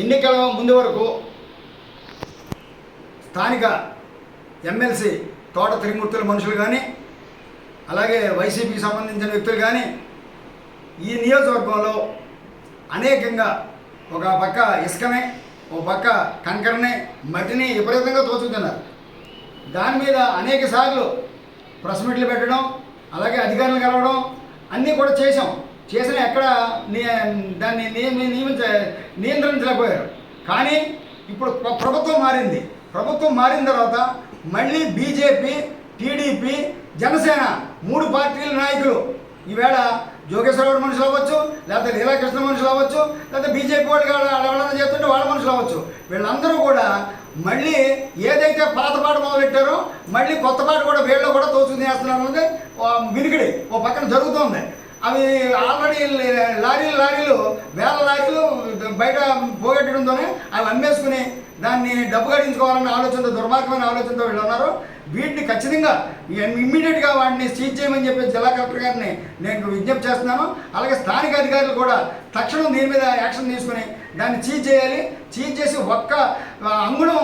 ఎన్నికల ముందు వరకు స్థానిక ఎమ్మెల్సీ తోట త్రిమూర్తుల మనుషులు కానీ అలాగే వైసీపీకి సంబంధించిన వ్యక్తులు కానీ ఈ నియోజకవర్గంలో అనేకంగా ఒక పక్క ఇసుకనే ఒక పక్క కంకరనే మట్టిని విపరీతంగా తోచుతున్నారు. దాని మీద అనేక సార్లు ప్రెస్ మీట్లు పెట్టడం అలాగే అధికారులు కలవడం అన్నీ కూడా చేశాం. చేసిన ఎక్కడ దాన్ని నియమి నియమించ నియంత్రించలేకపోయారు. కానీ ఇప్పుడు ప్రభుత్వం మారింది. ప్రభుత్వం మారిన తర్వాత మళ్ళీ బీజేపీ టీడీపీ జనసేన మూడు పార్టీల నాయకులు ఈవేళ జోగేశ్వరరావు మనుషులు అవ్వచ్చు లేకపోతే లీలాకృష్ణ మనుషులు అవ్వచ్చు లేకపోతే బీజేపీ వాళ్ళు ఎవరైనా చేస్తుంటే వాళ్ళ మనుషులు అవ్వచ్చు. వీళ్ళందరూ కూడా మళ్ళీ ఏదైతే పాత పాట మొదలెట్టారో మళ్ళీ కొత్త పాట కూడా వీళ్ళు కూడా తోచుకునేస్తున్నారు అన్నది ఓ వినికిడి ఓ పక్కన జరుగుతోంది. అవి ఆల్రెడీ లారీలు లారీలు వేల లారీలు బయట పోగొట్టడంతోనే అవి అమ్మేసుకుని దాన్ని డబ్బు గడించుకోవాలన్న ఆలోచనతో దుర్మార్గమైన ఆలోచనతో వీళ్ళు ఉన్నారు. వీటిని ఖచ్చితంగా ఇమ్మీడియట్గా వాటిని సీజ్ చేయమని చెప్పి జిల్లా కలెక్టర్ గారిని నేను విజ్ఞప్తి చేస్తున్నాను. అలాగే స్థానిక అధికారులు కూడా తక్షణం దీని మీద యాక్షన్ తీసుకుని దాన్ని చీజ్ చేయాలి. చీజ్ చేసి ఒక్క అంగుణం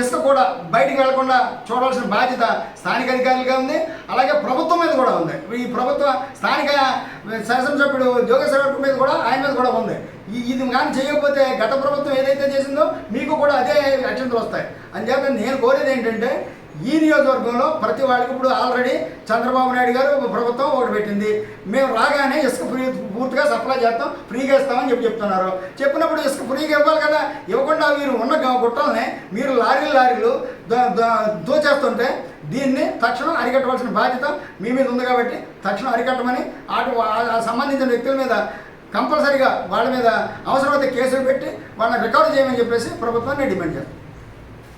ఇసుక కూడా బయటికి వెళ్ళకుండా చూడాల్సిన బాధ్యత స్థానిక అధికారులుగా ఉంది. అలాగే ప్రభుత్వం మీద కూడా ఉంది. ఈ ప్రభుత్వ స్థానిక శాసనసభ్యుడు జోగేశ్వర మీద కూడా ఆయన మీద కూడా ఉంది. ఈ ఇది కానీ చేయకపోతే గత ప్రభుత్వం ఏదైతే చేసిందో మీకు కూడా అదే యాక్షన్లు వస్తాయి. అంచేత నేను కోరేది ఏంటంటే ఈ నియోజకవర్గంలో ప్రతి వాళ్ళకి ఇప్పుడు ఆల్రెడీ చంద్రబాబు నాయుడు గారు ప్రభుత్వం ఒకటి పెట్టింది. మేము రాగానే ఇసుక ఫ్రీ పూర్తిగా సప్లై చేస్తాం ఫ్రీగా ఇస్తామని చెప్పి చెప్తున్నారు. చెప్పినప్పుడు ఇసుక ఫ్రీగా ఇవ్వాలి కదా? ఇవ్వకుండా మీరు ఉన్న గుట్టల్ని మీరు లారీలు లారీలు దోచేస్తుంటే దీన్ని తక్షణం అరికట్టవలసిన బాధ్యత మీ మీద ఉంది కాబట్టి తక్షణం అరికట్టమని అటు సంబంధించిన వ్యక్తుల మీద కంపల్సరీగా వాళ్ళ మీద అవసరమైతే కేసులు పెట్టి వాళ్ళని రికవర్ చేయమని చెప్పేసి ప్రభుత్వాన్ని డిమాండ్ చేస్తాం.